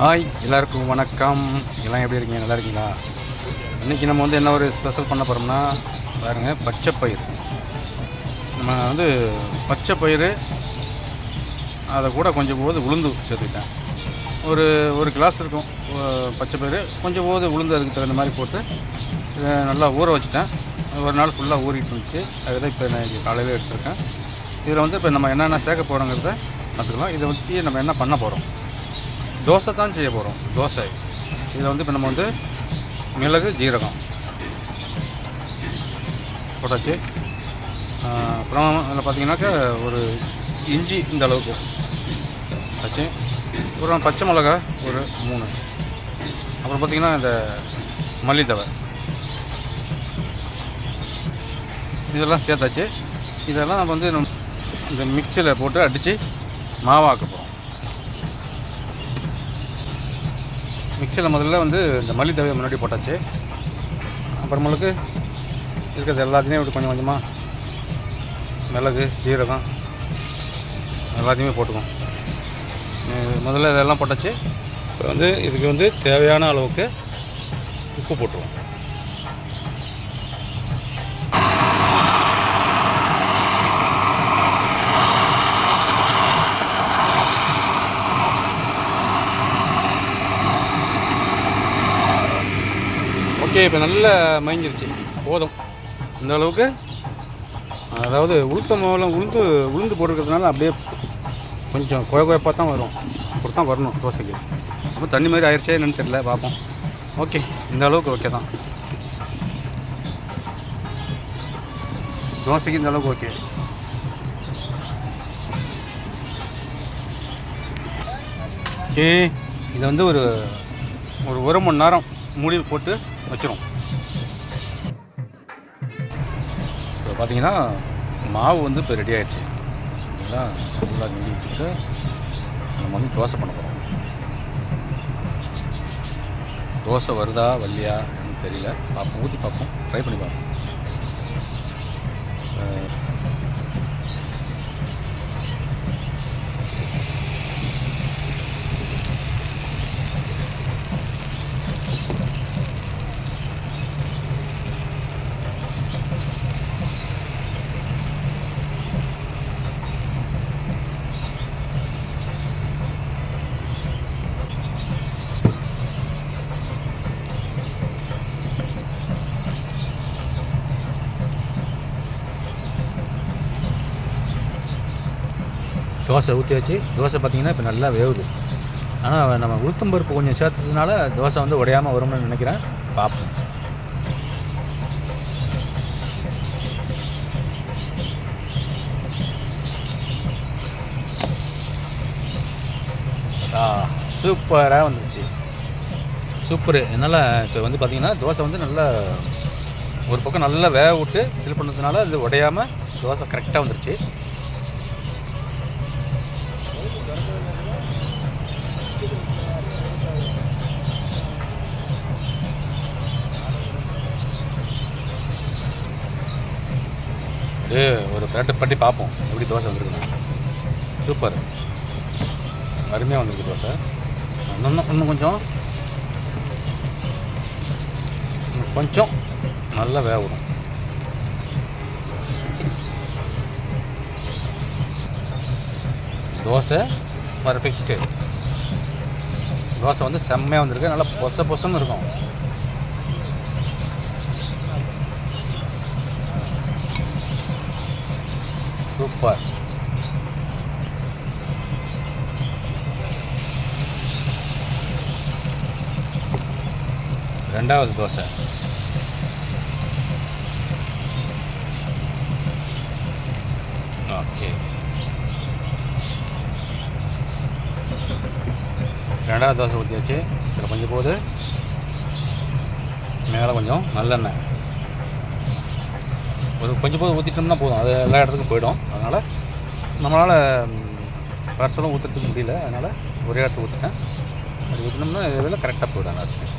Hi எல்லாருக்கும் வணக்கம். எல்லாம் எப்படி இருக்கீங்க? நல்லா இருக்கீங்களா? இன்றைக்கி நம்ம வந்து என்ன ஒரு ஸ்பெஷல் பண்ண போகிறோம்னா பாருங்கள் பச்சை பயிர் நம்ம வந்து பச்சை பயிர் அதை கூட கொஞ்சம் போது உளுந்து சேர்த்துக்கிட்டேன். ஒரு ஒரு கிளாஸ் இருக்கும் பச்சை பயிர் கொஞ்சம் போது உளுந்து அதுக்கு தகுந்த மாதிரி போட்டு இதை நல்லா ஊற வச்சுட்டேன். ஒரு நாள் ஃபுல்லாக ஊறிட்டு இருந்துச்சு. அதுதான் இப்போ நான் காலையில் எடுத்துருக்கேன். இதில் வந்து இப்போ நம்ம என்னென்ன சேர்க்க போகிறோங்கிறத பார்த்துக்கலாம். இதை வச்சு நம்ம என்ன பண்ண போகிறோம் தோசை தான் செய்ய போகிறோம் தோசை. இதில் வந்து இப்போ நம்ம வந்து மிளகு ஜீரகம் போட்டாச்சு. அப்புறம் அதில் பார்த்தீங்கன்னாக்கா ஒரு இஞ்சி இந்த அளவுக்கு ஆச்சு அப்புறம் பச்சை மிளகா ஒரு மூணு. அப்புறம் பார்த்தீங்கன்னா இந்த மல்லித்தவை இதெல்லாம் சேர்த்தாச்சு. இதெல்லாம் நம்ம வந்து இந்த மிக்சியில் போட்டு அடித்து மாவாக்கப்போம். மிக்சரில் மிக்சியில் முதல்ல வந்து இந்த மல்லித்தவையை முன்னாடி போட்டாச்சு. அப்புறமேலுக்கு இருக்கிறது எல்லாத்தையுமே இப்படி கொஞ்சம் கொஞ்சமாக மிளகு ஜீரகம் எல்லாத்தையுமே போட்டுக்குவோம். முதல்ல இதெல்லாம் போட்டாச்சு. இப்போ வந்து இதுக்கு வந்து தேவையான அளவுக்கு உப்பு போட்டுருவோம். ஓகே இப்போ நல்லா மயங்கிருச்சு போதும். இந்த அளவுக்கு அதாவது உளுத்த மாவுலாம் உளுந்து உளுந்து போட்டுருக்கிறதுனால அப்படியே கொஞ்சம் கொய கொயப்பாக தான் வரும். அப்படி தான் வரணும் தோசைக்கு. அப்போ தண்ணி மாதிரி ஆயிடுச்சே என்னன்னு தெரியல பார்ப்போம். ஓகே இந்த அளவுக்கு ஓகே தான். தோசைக்கு இந்த அளவுக்கு ஓகே. ஓகே இதை வந்து ஒரு ஒரு ஒரு மணி நேரம் மூடி போட்டு வச்சிரும். இப்போ பார்த்தீங்கன்னா மாவு வந்து இப்போ ரெடி ஆகிடுச்சு சரிங்களா நல்லா நெல்லி வச்சுட்டு நம்ம வந்து தோசை பண்ண போகிறோம் தோசை வருதா வரலையா தெரியல. பார்ப்போம் ஊற்றி பார்ப்போம். ட்ரை பண்ணி பார்ப்போம். தோசை ஊற்றியாச்சு தோசை பார்த்திங்கன்னா இப்போ நல்லா வேவுது. ஆனால் நம்ம உளுத்தம் பருப்பு கொஞ்சம் சேர்த்ததுனால தோசை வந்து உடையாமல் வரும்னு நினைக்கிறேன். பார்ப்போம் சூப்பராக வந்துருச்சு சூப்பரு. என்னால் இப்போ வந்து பார்த்திங்கன்னா தோசை வந்து நல்லா ஒரு பக்கம் நல்லா வேக விட்டு ஃபில் பண்ணதுனால அது உடையாமல் தோசை கரெக்டாக வந்துருச்சு. இது ஒரு பிரட்டு பட்டி பார்ப்போம். எப்படி தோசை வந்திருக்குன்னு. சூப்பர். அருமையாக வந்திருக்கு தோசை. இன்னும் இன்னும் கொஞ்சம். கொஞ்சம். நல்லா வேகணும். தோசை பர்ஃபெக்ட்டு தோசை வந்து செம்மையாக வந்திருக்கு. நல்லா பொச பொசன்னு இருக்கும். சூப்பர் ரெண்டாவது தோசை. ஓகே. ரெண்டாவது தோசை ஊற்றியாச்சு இதில் கொஞ்சம் போது. மேலே கொஞ்சம் நல்லெண்ணெய். கொஞ்சம் போது ஊற்றிட்டோம்னா போதும். அது எல்லா இடத்துக்கும் போயிடும். அதனால் நம்மளால் பர்சலும் ஊற்றுறதுக்கு முடியல. அதனால் ஒரே இடத்துல ஊற்றிட்டேன் அது ஊற்றினோம்னா இதில் கரெக்டாக போயிடும் எல்லாத்துக்கும்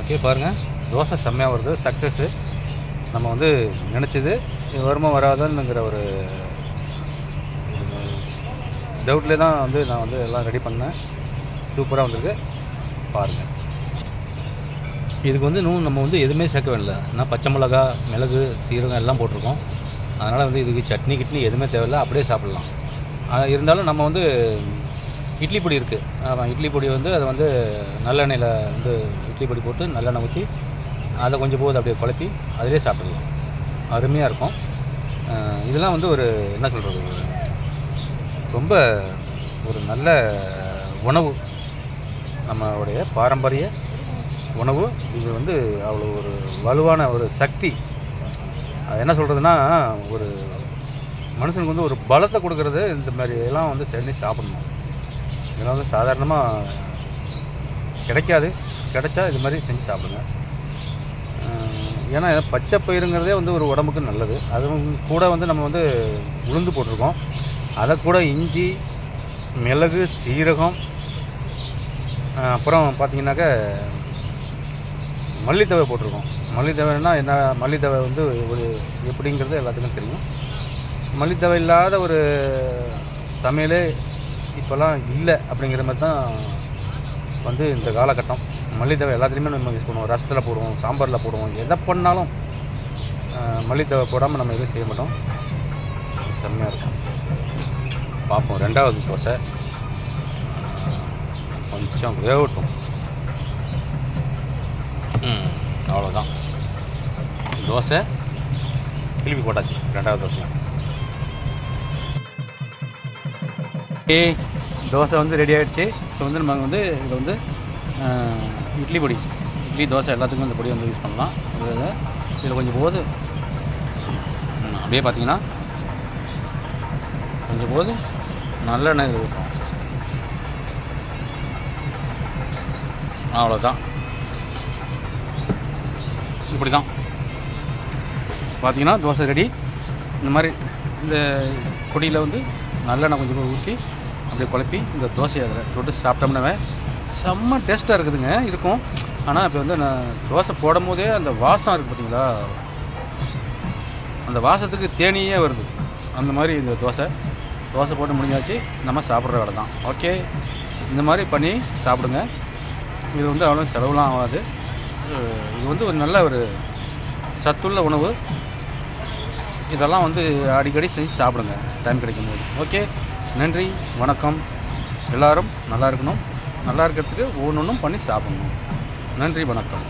ஓகே பாருங்கள் தோசை செம்மையாக வருது. சக்ஸஸ்ஸு நம்ம வந்து நினச்சது வருமா வராதுங்கிற ஒரு டவுட்லேயே தான் வந்து நான் வந்து எல்லாம் ரெடி பண்ணேன். சூப்பராக வந்திருக்கு. பாருங்கள் இதுக்கு வந்து இன்னும் நம்ம வந்து எதுவுமே சேர்க்க வேண்டிய நான் பச்சை மிளகா மிளகு சீரகம் எல்லாம் போட்டிருக்கோம். அதனால் வந்து இதுக்கு சட்னி கிட்னி எதுவுமே தேவையில்லை. அப்படியே சாப்பிட்லாம். இருந்தாலும் நம்ம வந்து இட்லி பொடி இருக்குது ஆமாம் இட்லி பொடி வந்து அதை வந்து நல்லெண்ணெயில் வந்து இட்லி பொடி போட்டு நல்லெண்ணெய் ஊற்றி அதை கொஞ்சம் போது அப்படியே குழப்பி அதிலே சாப்பிடலாம். அருமையாக இருக்கும். இதெல்லாம் வந்து ஒரு என்ன சொல்கிறது ரொம்ப ஒரு நல்ல உணவு. நம்மளுடைய பாரம்பரிய உணவு இது வந்து அவ்வளோ ஒரு வலுவான ஒரு சக்தி. அது என்ன சொல்கிறதுனா ஒரு மனுஷனுக்கு வந்து ஒரு பலத்தை கொடுக்கறது இந்த மாதிரி எல்லாம் வந்து செஞ்சு சாப்பிடணும். இதெல்லாம் வந்து சாதாரணமாக கிடைக்காது. கிடைச்சா இது மாதிரி செஞ்சு சாப்பிடுங்க. ஏன்னா பச்சை பயிருங்கிறதே வந்து ஒரு உடம்புக்கு நல்லது. அதுவும் கூட வந்து நம்ம வந்து உளுந்து போட்டிருக்கோம். அதை கூட இஞ்சி மிளகு சீரகம் அப்புறம் பார்த்தீங்கன்னாக்க மல்லித்தவை போட்டிருக்கோம். மல்லித்தவைன்னா என்ன மல்லித்தவை வந்து ஒரு எப்படிங்கிறது எல்லாத்துக்கும் தெரியும். மல்லித்தவை இல்லாத ஒரு சமையலே இப்போல்லாம் இல்லை அப்படிங்கிற மாதிரி தான் வந்து இந்த காலகட்டம். மல்லித்தவை எல்லாத்துலேயுமே நம்ம யூஸ் பண்ணுவோம். ரசத்தில் போடுவோம் சாம்பாரில் போடுவோம். எதை பண்ணாலும் மல்லித்தவை போடாமல் நம்ம எதுவும் செய்ய மாட்டோம். செம்மையாக இருக்கும். பார்ப்போம். ரெண்டாவது தோசை. கொஞ்சம் வேகட்டும். அவ்வளோதான் தோசை திருப்பி போட்டாச்சு ரெண்டாவது தோசையும் ஏ தோசை வந்து ரெடி ஆகிடுச்சு இப்போ வந்து நம்ம வந்து இதில் வந்து இட்லி பொடி இட்லி தோசை எல்லாத்துக்கும் இந்த பொடி வந்து யூஸ் பண்ணலாம். இதில் கொஞ்சம் போது அப்படியே பார்த்தீங்கன்னா கொஞ்சம் போது நல்லெண்ணெய் ஊற்றுறோம் அவ்வளோதான் இப்படி தான் பார்த்தீங்கன்னா தோசை ரெடி. இந்த மாதிரி இந்த கொடியில் வந்து நல்லெண்ணெய் கொஞ்சம் ஊற்றி அப்படியே குழப்பி இந்த தோசையை அதில் தொட்டு சாப்பிட்டோம்னாவே செம்ம டேஸ்ட்டாக இருக்குதுங்க. இருக்கும். ஆனால் இப்போ வந்து நான் தோசை போடும் போதே அந்த வாசம் இருக்குது பார்த்தீங்களா அந்த வாசத்துக்கு தேனியே வருது. அந்த மாதிரி இந்த தோசை. தோசை போட்டு முடிஞ்சாச்சு. நம்ம சாப்பிட்ற வேலை தான் ஓகே. இந்த மாதிரி பண்ணி சாப்பிடுங்க. இது வந்து அவ்வளோ செலவுலாம் ஆகாது. இது வந்து ஒரு நல்ல ஒரு சத்துள்ள உணவு. இதெல்லாம் வந்து அடிக்கடி செஞ்சு சாப்பிடுங்க. டைம் கிடைக்கும் போது ஓகே நன்றி வணக்கம். எல்லோரும் நல்லா இருக்கணும். நல்லா இருக்கிறதுக்கு ஒவ்வொன்றும் பண்ணி சாப்பிடணும். நன்றி வணக்கம்.